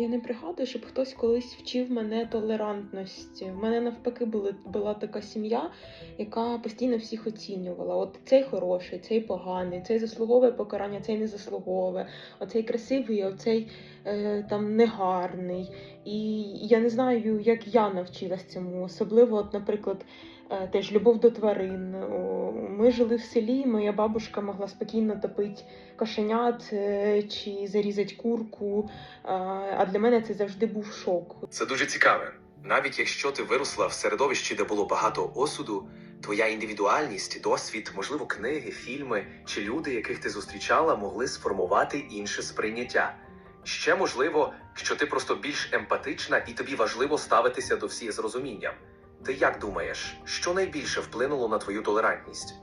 Я не пригадую, щоб хтось колись вчив мене толерантності. В мене навпаки були, була така сім'я, яка постійно всіх оцінювала. От цей хороший, цей поганий, цей заслуговує покарання, цей не заслуговує, оцей красивий, оцей е, там негарний. І я не знаю, як я навчилась цьому. Особливо, от, наприклад, е, теж любов до тварин. Ми жили в селі, моя бабушка могла спокійно топити кошенят е, чи зарізати курку. А для мене це завжди був шок. Це дуже цікаве. Навіть якщо ти виросла в середовищі, де було багато осуду, твоя індивідуальність, досвід, можливо, книги, фільми чи люди, яких ти зустрічала, могли сформувати інше сприйняття. Ще можливо, що ти просто більш емпатична і тобі важливо ставитися до всіх з розумінням. Ти як думаєш, що найбільше вплинуло на твою толерантність?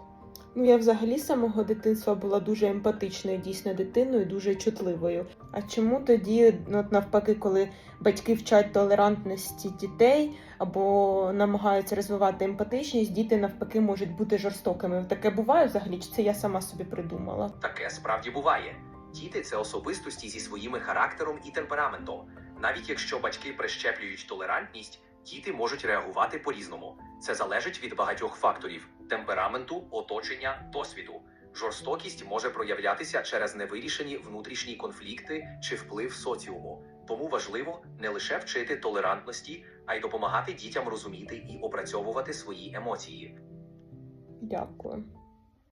Ну, я взагалі з самого дитинства була дуже емпатичною, дійсно дитиною, дуже чутливою. А чому тоді, от навпаки, коли батьки вчать толерантності дітей або намагаються розвивати емпатичність, діти навпаки можуть бути жорстокими? Таке буває взагалі? Чи це я сама собі придумала? Таке справді буває. Діти це особистості зі своїми характером і темпераментом. Навіть якщо батьки прищеплюють толерантність, діти можуть реагувати по-різному. Це залежить від багатьох факторів: темпераменту, оточення, досвіду. Жорстокість може проявлятися через невирішені внутрішні конфлікти чи вплив соціуму. Тому важливо не лише вчити толерантності, а й допомагати дітям розуміти і опрацьовувати свої емоції. Дякую.